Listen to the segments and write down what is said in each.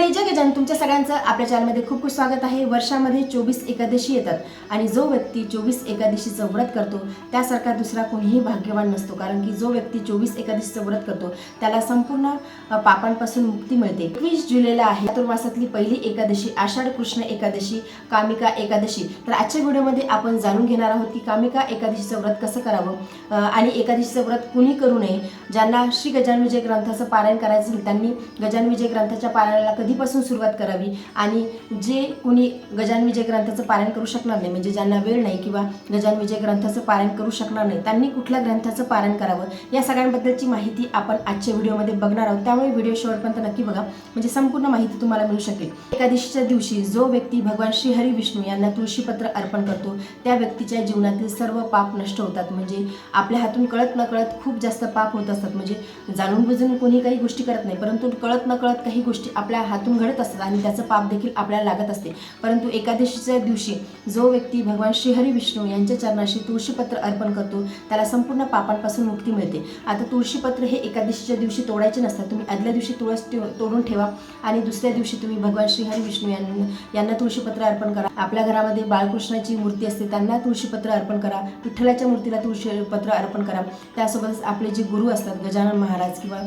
मंडळी जय गजानन. तुमच्या सगळ्यांचं आपल्या चॅनलमध्ये खूप खूप स्वागत आहे. वर्षामध्ये चोवीस एकादशी येतात आणि जो व्यक्ती चोवीस एकादशीचं व्रत करतो त्यासारखा दुसरा कोणीही भाग्यवान नसतो. कारण की जो व्यक्ती चोवीस एकादशीचं व्रत करतो त्याला संपूर्ण पापांपासून मुक्ती मिळते. एकवीस जुलैला आहे. चतुर्मासातली पहिली एकादशी आषाढ कृष्ण एकादशी कामिका एकादशी. तर आजच्या व्हिडिओमध्ये आपण जाणून घेणार आहोत की कामिका एकादशीचं व्रत कसं करावं आणि एकादशीचं व्रत कुणी करू नये ज्यांना श्री गजान विजय ग्रंथाचं पारायण करायचं असेल त्यांनी गजान विजय ग्रंथाच्या पारायणाला कधी कधीपासून सुरुवात करावी आणि जे कुणी गजान विजय ग्रंथाचं पारायण करू शकणार नाही म्हणजे ज्यांना वेळ नाही किंवा गजान विजय ग्रंथाचं पारायण करू शकणार नाही त्यांनी कुठल्या ग्रंथाचं पारायण करावं? या सगळ्यांबद्दलची माहिती आपण आजच्या व्हिडिओमध्ये बघणार आहोत. त्यामुळे व्हिडिओ शेवटपर्यंत नक्की बघा. म्हणजे संपूर्ण माहिती तुम्हाला मिळू शकेल. एकादशीच्या दिवशी जो व्यक्ती भगवान श्री हरी विष्णू यांना तुळशीपत्र अर्पण करतो त्या व्यक्तीच्या जीवनातील सर्व पाप नष्ट होतात. म्हणजे आपल्या हातून कळत न कळत खूप जास्त पाप होत असतात. म्हणजे जाणून बुजून कोणी काही गोष्टी करत नाही परंतु कळत न कळत काही गोष्टी आपल्या हातून घडत असतात आणि त्याचं पाप देखील आपल्याला लागत असते. परंतु एकादशीच्या दिवशी जो व्यक्ती भगवान श्रीहरी विष्णू यांच्या चरणाशी तुळशीपत्र अर्पण करतो त्याला संपूर्ण पापांपासून मुक्ती मिळते. आता तुळशीपत्र हे एकादशीच्या दिवशी तोडायचे नसतात. तुम्ही आदल्या दिवशी तुळस तोडून ठेवा आणि दुसऱ्या दिवशी तुम्ही भगवान श्रीहरी विष्णू यांना यांना तुळशीपत्र अर्पण करा. आपल्या घरामध्ये बाळकृष्णाची मूर्ती असते त्यांना तुळशीपत्र अर्पण करा. विठ्ठलाच्या मूर्तीला तुळशीपत्र अर्पण करा. त्यासोबतच आपले जे गुरु असतात गजानन महाराज किंवा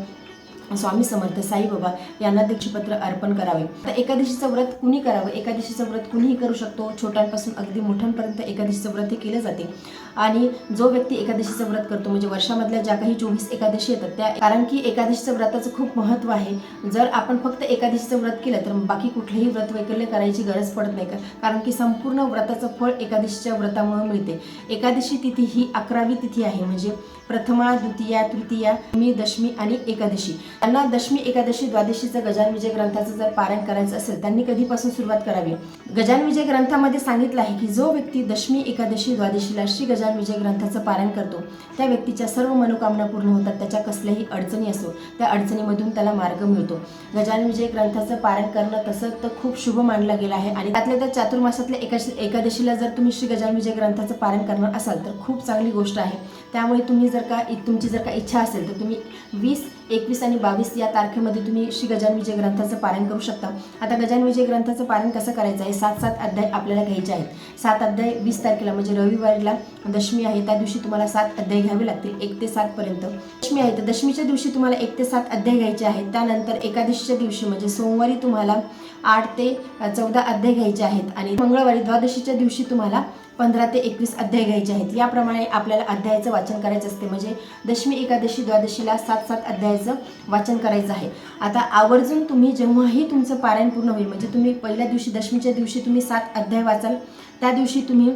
स्वामी समर्थ साईबाबा यांना दीक्षपत्र अर्पण करावे. तर एकादशीचं व्रत कुणी करावं? एकादशीचं व्रत कुणीही करू शकतो. छोट्यांपासून अगदी मोठ्यांपर्यंत एकादशीचं व्रत हे केलं जाते. आणि जो व्यक्ती एकादशीचं व्रत करतो म्हणजे वर्षामधल्या ज्या काही चोवीस एकादशी येतात त्या कारण की एकादशीचं व्रताचं खूप महत्त्व आहे. जर आपण फक्त एकादशीचं व्रत केलं तर बाकी कुठलेही व्रत वैकल्य करायची गरज पडत नाही. कारण की संपूर्ण व्रताचं फळ एकादशीच्या व्रतामुळे मिळते. एकादशी तिथी ही अकरावी तिथी आहे. म्हणजे प्रथमा द्वितीया तृतीया मी दशमी आणि एकादशी. त्यांना दशमी एकादशी द्वादशीचं गजान विजय ग्रंथाचं जर पारायण करायचं असेल त्यांनी कधीपासून सुरुवात करावी? गजान विजय ग्रंथामध्ये सांगितलं आहे की जो व्यक्ती दशमी एकादशी द्वादशीला श्री गजान विजय ग्रंथाचं पारायण करतो त्या व्यक्तीच्या सर्व मनोकामना पूर्ण होतात त्याच्या कसल्याही अडचणी असो त्या अडचणीमधून त्याला मार्ग मिळतो. गजान विजय ग्रंथाचं पारायण करणं तसं तर खूप शुभ मानलं गेलं आहे आणि त्यातल्या त्या चातुर्मासातल्या एकादशीला जर तुम्ही श्री गजान विजय ग्रंथाचं पारायण करणार असाल तर खूप चांगली गोष्ट आहे. त्यामुळे तुम्ही जर का तुमची जर का इच्छा असेल तर तुम्ही वीस एकवीस आणि बावीस या तारखेमध्ये तुम्ही श्री गजान विजय ग्रंथाचं पारण करू शकता. आता गजान विजय ग्रंथाचं पारण कसं करायचं आहे? सात सात अध्याय आपल्याला घ्यायचे आहेत. सात अध्याय वीस तारखेला म्हणजे रविवारीला दशमी आहे त्या दिवशी तुम्हाला सात अध्याय घ्यावे लागतील एक ते सातपर्यंत दशमी आहे तर दशमीच्या दिवशी तुम्हाला एक ते सात अध्याय घ्यायचे आहेत. त्यानंतर एकादशीच्या दिवशी म्हणजे सोमवारी तुम्हाला आठ ते चौदा अध्याय घ्यायचे आहेत. आणि मंगळवारी द्वादशीच्या दिवशी तुम्हाला पंधरा ते एकवीस अध्याय घ्यायचे आहेत. याप्रमाणे आपल्याला अध्यायाचं वाचन करायचं असते. म्हणजे दशमी एकादशी द्वादशीला सात सात अध्यायाचं वाचन करायचं आहे. आता आवर्जून तुम्ही जेव्हाही तुमचं पारायण पूर्ण होईल म्हणजे तुम्ही पहिल्या दिवशी दशमीच्या दिवशी तुम्ही सात अध्याय वाचाल त्या दिवशी तुम्ही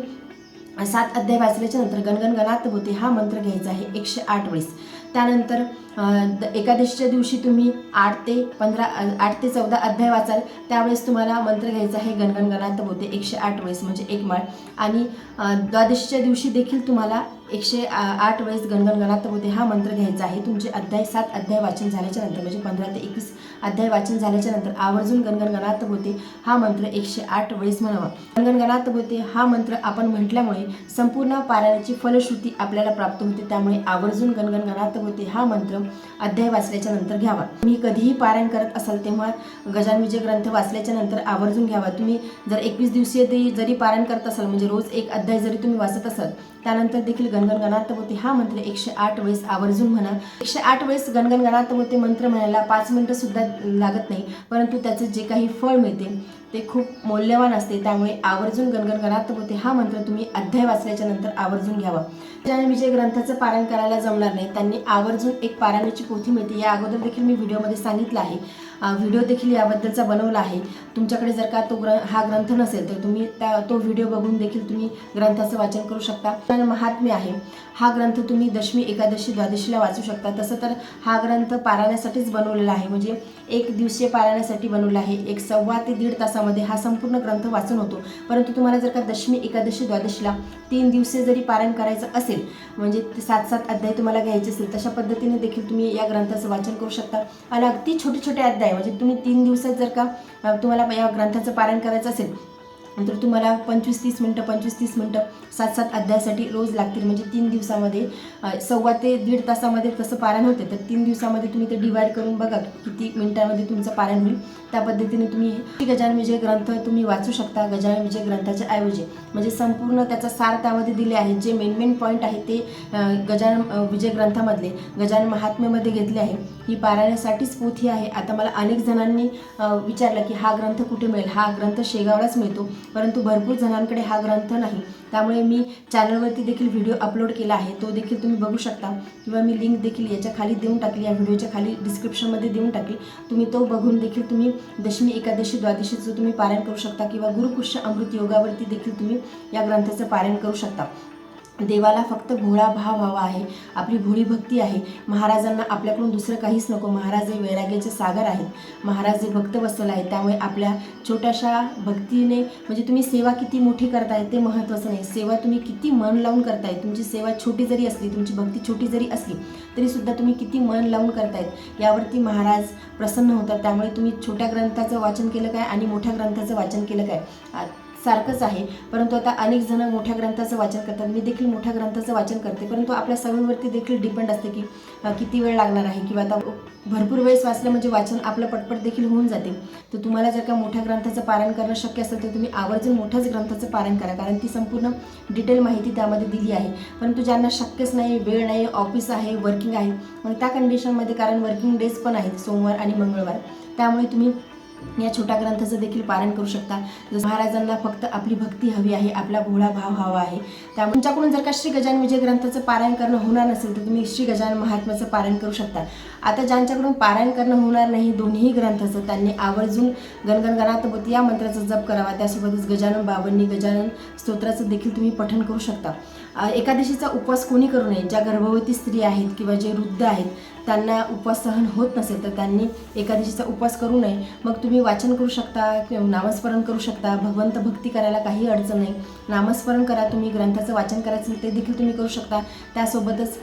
सात अध्याय वाचल्याच्या नंतर गणगणगणात होते हा मंत्र घ्यायचा आहे एकशे आठ वेळेस. त्यानंतर एकादशीच्या दिवशी तुम्ही आठ ते पंधरा आठ ते चौदा अध्याय वाचाल. त्यावेळेस तुम्हाला मंत्र घ्यायचा आहे गणगण गणात होते एकशे आठ वेळेस म्हणजे एक माळ. आणि द्वादशीच्या दिवशी देखील तुम्हाला एकशे आठ वेळेस गणगण गणात होते हा मंत्र घ्यायचा आहे. तुमचे अध्याय सात अध्याय वाचन झाल्याच्यानंतर म्हणजे पंधरा ते एकवीस अध्याय वाचन झाल्याच्यानंतर आवर्जून गणगण गणात होते हा मंत्र एकशे आठ वेळेस म्हणावा. गणगण होते हा मंत्र आपण म्हटल्यामुळे संपूर्ण पारायणाची फलश्रुती आपल्याला प्राप्त होते. त्यामुळे आवर्जून गणगण गणात होते हा मंत्र अध्याय वाचल्याच्या नंतर घ्यावा. तुम्ही कधीही पारायण करत असाल तेव्हा गजान विजय ग्रंथ वाचल्याच्या नंतर आवर्जून घ्यावा. तुम्ही जर एकवीस दिवसीय ते जरी पारायण करत असाल म्हणजे रोज एक अध्याय जरी तुम्ही वाचत असाल त्यानंतर देखील गणगण गणार्थ होते हा मंत्र एकशे आठ वेळेस आवर्जून म्हणा. एकशे आठ वेळेस गणगण गणार्थ होते मंत्र म्हणायला पाच मिनिटं सुद्धा लागत नाही परंतु त्याचं जे काही फळ मिळते ते खूप मौल्यवान असते त्यामुळे आवर्जून गणगण गणात होते हा मंत्र तुम्ही अध्याय वाचल्याच्या नंतर आवर्जून घ्यावा. ज्यांना विजय ग्रंथाचं पारायण करायला जमणार नाही त्यांनी आवर्जून एक पारायणाची पोथी मिळते. या अगोदर देखील मी व्हिडिओमध्ये सांगितलं आहे. व्हिडिओ देखील याबद्दलचा बनवला आहे. तुमच्याकडे जर का तो ग्र हा ग्रंथ नसेल तर तुम्ही त्या तो व्हिडिओ बघून देखील तुम्ही ग्रंथाचं वाचन करू शकता. महात्म्य आहे. हा ग्रंथ तुम्ही दशमी एकादशी द्वादशीला वाचू शकता. तसं तर हा ग्रंथ पारायणासाठीच बनवलेला आहे. म्हणजे एक दिवसीय पारायणासाठी बनवला आहे. एक सव्वा ते दीड तासामध्ये हा संपूर्ण ग्रंथ वाचून होतो. परंतु तुम्हाला जर का दशमी एकादशी द्वादशीला तीन दिवसे जरी पारायण करायचं असेल म्हणजे सात सात अध्याय तुम्हाला घ्यायचे असेल तशा पद्धतीने देखील तुम्ही या ग्रंथाचं वाचन करू शकता. आणि अगदी छोटे छोटे अध्याय म्हणजे तुम्ही तीन दिवसात जर का तुम्हाला या ग्रंथाचं पारायण करायचं असेल नंतर तुम्हाला पंचवीस तीस मिनटं पंचवीस तीस मिनटं सात सात अध्यायासाठी रोज लागतील. म्हणजे तीन दिवसामध्ये सव्वा ते दीड तासामध्ये तसं पारायण होते. तर तीन दिवसामध्ये तुम्ही ते डिवाईड करून बघा किती मिनटामध्ये तुमचं पारायण होईल. त्या पद्धतीने तुम्ही हे गजानन विजय ग्रंथ तुम्ही वाचू शकता गजानन विजय ग्रंथाच्या ऐवजी. म्हणजे संपूर्ण त्याचा सार त्यामध्ये दिले आहे. जे मेन मेन पॉईंट आहे ते गजानन विजय ग्रंथामधले गजानन महात्म्यामध्ये घेतले आहे. ही पारायणासाठीच पोथी आहे. आता मला अनेक जणांनी विचारलं की हा ग्रंथ कुठे मिळेल? हा ग्रंथ शेगावलाच मिळतो. परंतु भरपूर जणांकडे हा ग्रंथ नाही. त्यामुळे मी चॅनलवरती देखील व्हिडिओ अपलोड केला आहे. तो देखील तुम्ही बघू शकता. किंवा मी लिंक देखील याच्या खाली देऊन टाकली या व्हिडिओच्या खाली डिस्क्रिप्शनमध्ये देऊन टाकली. तुम्ही तो बघून देखील तुम्ही दशमी एकादशी द्वादशीचं तुम्ही पारायण करू शकता. किंवा गुरुपुष्य अमृत योगावरती देखील तुम्ही या ग्रंथाचं पारायण करू शकता. देवाला फक्त भोळा भाव हवा आहे आपली भोळी भक्ती आहे. महाराजांना आपल्याकडून दुसरं काहीच नको. महाराज हे वैराग्याचे सागर आहेत. महाराज हे भक्त भक्तवत्सल आहेत. त्यामुळे आपल्या छोट्याशा भक्तीने म्हणजे तुम्ही सेवा किती मोठी करताय ते महत्त्वाचं नाही. सेवा तुम्ही किती मन लावून करताय तुमची सेवा छोटी जरी असली तुमची भक्ती छोटी जरी असली तरीसुद्धा तुम्ही किती मन लावून करतायत. यावरती महाराज प्रसन्न होतात. त्यामुळे तुम्ही छोट्या ग्रंथाचं वाचन केलं काय आणि मोठ्या ग्रंथाचं वाचन केलं काय? आ- सारखंच आहे. परंतु आता अनेक जण मोठ्या ग्रंथाचं वाचन करतात. मी देखील मोठ्या ग्रंथाचं वाचन करते. परंतु आपल्या सवयीवरती देखील डिपेंड असते की किती वेळ लागणार आहे किंवा आता भरपूर वेळेस वाचलं म्हणजे वाचन आपलं पटपट देखील होऊन जाते. तर तुम्हाला जर का मोठ्या ग्रंथाचं पारायण करणं शक्य असेल तर तुम्ही आवर्जून मोठ्याच ग्रंथाचं पारायण करा. कारण ती संपूर्ण डिटेल माहिती त्यामध्ये दिली आहे. परंतु ज्यांना शक्यच नाही वेळ नाही ऑफिस आहे वर्किंग आहे मग त्या कंडिशनमध्ये कारण वर्किंग डेज पण आहेत सोमवार आणि मंगळवार त्यामुळे तुम्ही या छोट्या ग्रंथाचं देखील पालन करू शकता. जसं महाराजांना फक्त आपली भक्ती हवी आहे आपला भोळा भाव हवा आहे. त्यामुळे तुमच्याकडून जर का श्री गजान विजय ग्रंथाचं पारायण करणं होणार नसेल तर तुम्ही श्री गजान महात्म्याचं पारायण करू शकता. आता ज्यांच्याकडून पारायण करणं होणार नाही दोन्ही ग्रंथाचं त्यांनी आवर्जून गणगणगणात या मंत्राचा जप करावा. त्यासोबतच गजानन बाबांनी गजानन स्तोत्राचं देखील तुम्ही पठण करू शकता. एकादशीचा उपवास कोणी करू नये? ज्या गर्भवती स्त्री आहेत किंवा जे वृद्ध आहेत त्यांना उपवास सहन होत नसेल तर त्यांनी एकादशीचा उपवास करू नये. मग तुम्ही वाचन करू शकता नामस्मरण करू शकता. भगवंत भक्ती करायला काही अडचण नाही. नामस्मरण करा तुम्ही ग्रंथाचं वाचन करायचं असेल ते देखील तुम्ही करू शकता. त्यासोबतच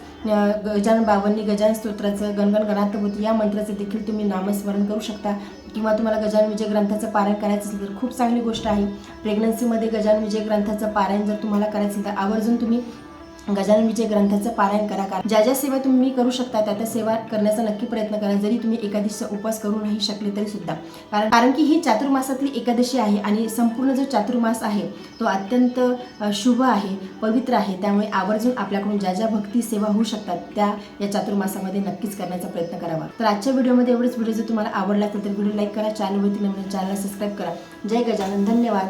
गजान बावन्नी गजान स्तोत्राचं गणगण गणातभूती या मंत्राचं देखील तुम्ही नामस्मरण करू शकता. किंवा तुम्हाला गजान विजय ग्रंथाचं पारायण करायचं असेल तर खूप चांगली गोष्ट आहे. प्रेग्नन्सीमध्ये गजान विजय ग्रंथाचं पारायण जर तुम्हाला करायचं असेल तर आवर्जून तुम्ही गजानन विजय ग्रंथाचं पारायण करा. कारण ज्या ज्या सेवा तुम्ही करू शकता त्या त्या सेवा करण्याचा नक्की प्रयत्न करा. जरी तुम्ही एकादशीचा उपवास करू नाही शकले तरी सुद्धा. कारण कारण की ही चातुर्मासातली एकादशी आहे आणि संपूर्ण जो चातुर्मास आहे तो अत्यंत शुभ आहे पवित्र आहे. त्यामुळे आवर्जून आपल्याकडून ज्या ज्या भक्ती सेवा होऊ शकतात त्या या चातुर्मासामध्ये नक्कीच करण्याचा प्रयत्न करावा. तर आजच्या व्हिडिओमध्ये एवढेच. व्हिडिओ जर तुम्हाला आवडला असेल तर व्हिडिओ लाईक करा चॅनलवरती नवीन चॅनलला सबस्क्राईब करा. जय गजानन. धन्यवाद.